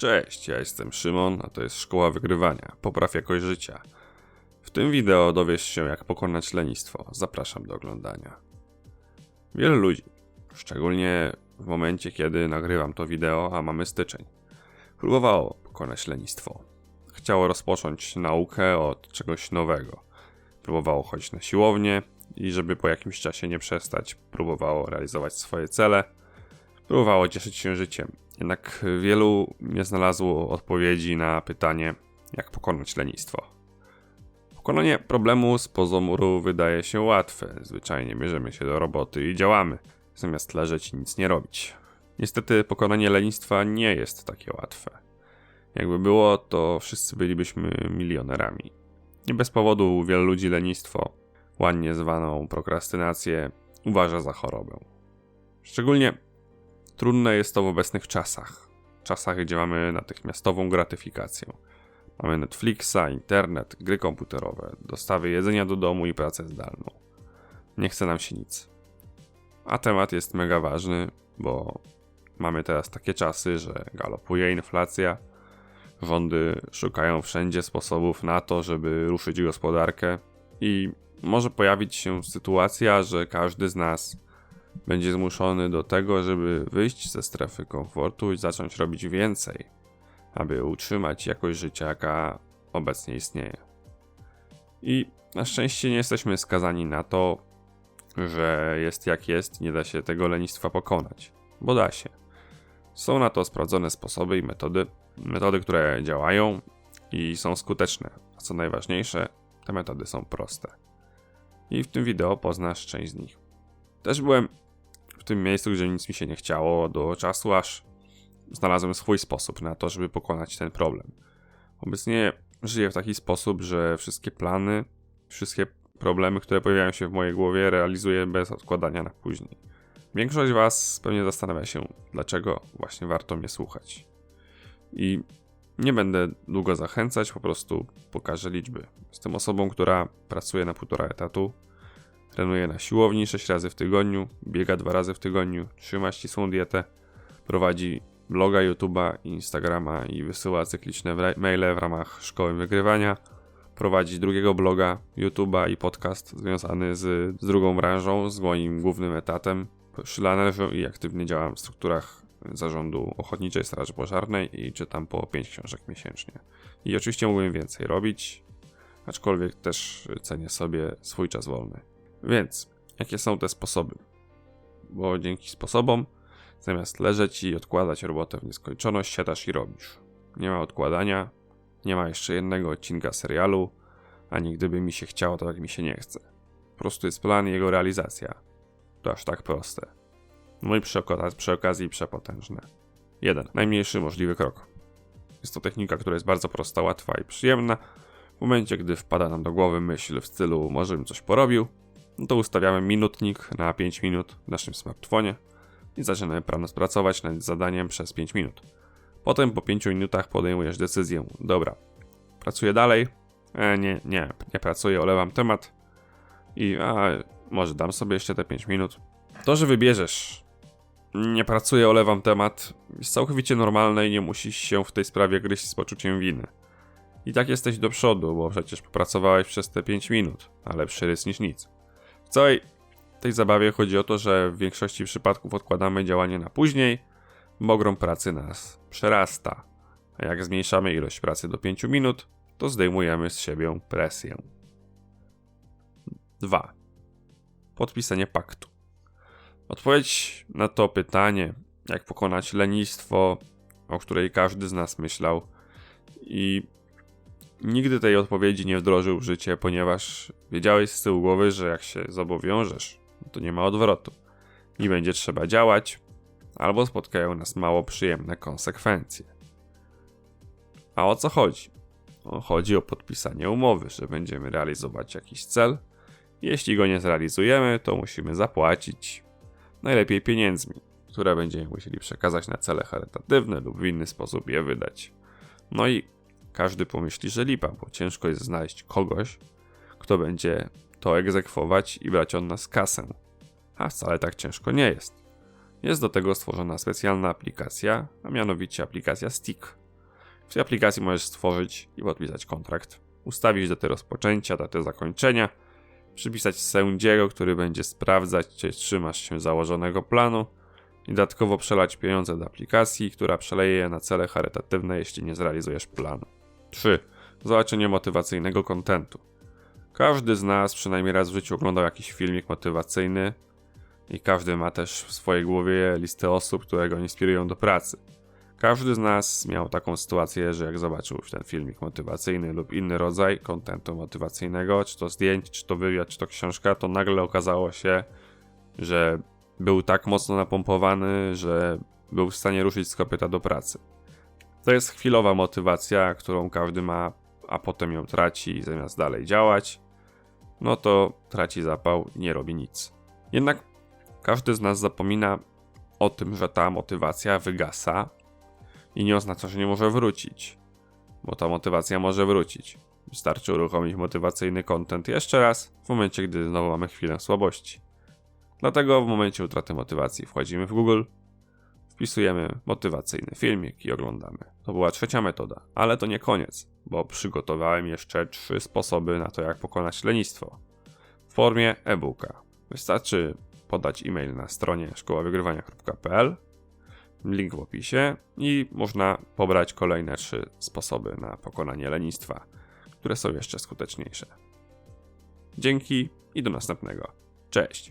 Cześć, ja jestem Szymon, a to jest Szkoła Wygrywania. Popraw jakość życia. W tym wideo dowiesz się, jak pokonać lenistwo. Zapraszam do oglądania. Wielu ludzi, szczególnie w momencie, kiedy nagrywam to wideo, a mamy styczeń, próbowało pokonać lenistwo. Chciało rozpocząć naukę od czegoś nowego. Próbowało chodzić na siłownię i żeby po jakimś czasie nie przestać, próbowało realizować swoje cele. Próbowało cieszyć się życiem. Jednak wielu nie znalazło odpowiedzi na pytanie, jak pokonać lenistwo. Pokonanie problemu z pozoru wydaje się łatwe. Zwyczajnie bierzemy się do roboty i działamy, zamiast leżeć i nic nie robić. Niestety pokonanie lenistwa nie jest takie łatwe. Jakby było, to wszyscy bylibyśmy milionerami. Nie bez powodu wielu ludzi lenistwo, ładnie zwaną prokrastynację, uważa za chorobę. Szczególnie trudne jest to w obecnych czasach. Czasach, gdzie mamy natychmiastową gratyfikację. Mamy Netflixa, internet, gry komputerowe, dostawy jedzenia do domu i pracę zdalną. Nie chce nam się nic. A temat jest mega ważny, bo mamy teraz takie czasy, że galopuje inflacja. Rządy szukają wszędzie sposobów na to, żeby ruszyć gospodarkę, i może pojawić się sytuacja, że każdy z nas będzie zmuszony do tego, żeby wyjść ze strefy komfortu i zacząć robić więcej, aby utrzymać jakość życia, jaka obecnie istnieje. I na szczęście nie jesteśmy skazani na to, że jest jak jest, nie da się tego lenistwa pokonać, bo da się. Są na to sprawdzone sposoby i metody, metody, które działają i są skuteczne, a co najważniejsze, te metody są proste. I w tym wideo poznasz część z nich. Też byłem w tym miejscu, gdzie nic mi się nie chciało do czasu, aż znalazłem swój sposób na to, żeby pokonać ten problem. Obecnie żyję w taki sposób, że wszystkie plany, wszystkie problemy, które pojawiają się w mojej głowie, realizuję bez odkładania na później. Większość Was pewnie zastanawia się, dlaczego właśnie warto mnie słuchać. I nie będę długo zachęcać, po prostu pokażę liczby. Jestem osobą, która pracuje na półtora etatu, trenuje na siłowni 6 razy w tygodniu, biega 2 razy w tygodniu, trzyma ścisłą dietę, prowadzi bloga, YouTube'a, Instagrama i wysyła cykliczne maile w ramach szkoły wygrywania. Prowadzi drugiego bloga, YouTube'a i podcast związany z, z drugą branżą, z moim głównym etatem. Należę i aktywnie działam w strukturach zarządu Ochotniczej Straży Pożarnej i czytam po 5 książek miesięcznie. I oczywiście mógłbym więcej robić, aczkolwiek też cenię sobie swój czas wolny. Więc, jakie są te sposoby? Bo dzięki sposobom, zamiast leżeć i odkładać robotę w nieskończoność, siadasz i robisz. Nie ma odkładania, nie ma jeszcze jednego odcinka serialu, ani gdyby mi się chciało, to jak mi się nie chce. Po prostu jest plan i jego realizacja. To aż tak proste. No i przy, przy okazji przepotężne. 1. Najmniejszy możliwy krok. Jest to technika, która jest bardzo prosta, łatwa i przyjemna. W momencie, gdy wpada nam do głowy myśl w stylu może bym coś porobił, no to ustawiamy minutnik na 5 minut w naszym smartfonie i zaczynamy pracować nad zadaniem przez 5 minut. Potem po 5 minutach podejmujesz decyzję, dobra, pracuję dalej, e, nie, nie, nie pracuję, olewam temat i a, może dam sobie jeszcze te 5 minut. To, że wybierzesz nie pracuję, olewam temat, jest całkowicie normalne i nie musisz się w tej sprawie gryźć z poczuciem winy. I tak jesteś do przodu, bo przecież popracowałeś przez te 5 minut, a lepszy rys niż nic. W całej tej zabawie chodzi o to, że w większości przypadków odkładamy działanie na później, bo ogrom pracy nas przerasta. A jak zmniejszamy ilość pracy do 5 minut, to zdejmujemy z siebie presję. 2. Podpisanie paktu. Odpowiedź na to pytanie, jak pokonać lenistwo, o której każdy z nas myślał i nigdy tej odpowiedzi nie wdrożył w życie, ponieważ wiedziałeś z tyłu głowy, że jak się zobowiążesz, to nie ma odwrotu. Nie będzie trzeba działać, albo spotkają nas mało przyjemne konsekwencje. A o co chodzi? Chodzi o podpisanie umowy, że będziemy realizować jakiś cel. Jeśli go nie zrealizujemy, to musimy zapłacić najlepiej pieniędzmi, które będziemy musieli przekazać na cele charytatywne lub w inny sposób je wydać. No i każdy pomyśli, że lipa, bo ciężko jest znaleźć kogoś, kto będzie to egzekwować i brać od nas kasę. A wcale tak ciężko nie jest. Jest do tego stworzona specjalna aplikacja, a mianowicie aplikacja Stick. W tej aplikacji możesz stworzyć i podpisać kontrakt, ustawić datę rozpoczęcia, datę zakończenia, przypisać sędziego, który będzie sprawdzać, czy trzymasz się założonego planu i dodatkowo przelać pieniądze do aplikacji, która przeleje je na cele charytatywne, jeśli nie zrealizujesz planu. 3. Zobaczenie motywacyjnego kontentu. Każdy z nas przynajmniej raz w życiu oglądał jakiś filmik motywacyjny i każdy ma też w swojej głowie listę osób, które go inspirują do pracy. Każdy z nas miał taką sytuację, że jak zobaczył ten filmik motywacyjny lub inny rodzaj kontentu motywacyjnego, czy to zdjęć, czy to wywiad, czy to książka, to nagle okazało się, że był tak mocno napompowany, że był w stanie ruszyć z kopyta do pracy. To jest chwilowa motywacja, którą każdy ma, a potem ją traci i zamiast dalej działać, no to traci zapał nie robi nic. Jednak każdy z nas zapomina o tym, że ta motywacja wygasa i nie oznacza, że nie może wrócić, bo ta motywacja może wrócić. Wystarczy uruchomić motywacyjny content jeszcze raz, w momencie, gdy znowu mamy chwilę słabości. Dlatego w momencie utraty motywacji wchodzimy w Google, wpisujemy motywacyjny filmik i oglądamy. To była trzecia metoda, ale to nie koniec, bo przygotowałem jeszcze trzy sposoby na to, jak pokonać lenistwo w formie e-booka. Wystarczy podać e-mail na stronie szkoławygrywania.pl, link w opisie i można pobrać kolejne trzy sposoby na pokonanie lenistwa, które są jeszcze skuteczniejsze. Dzięki i do następnego. Cześć!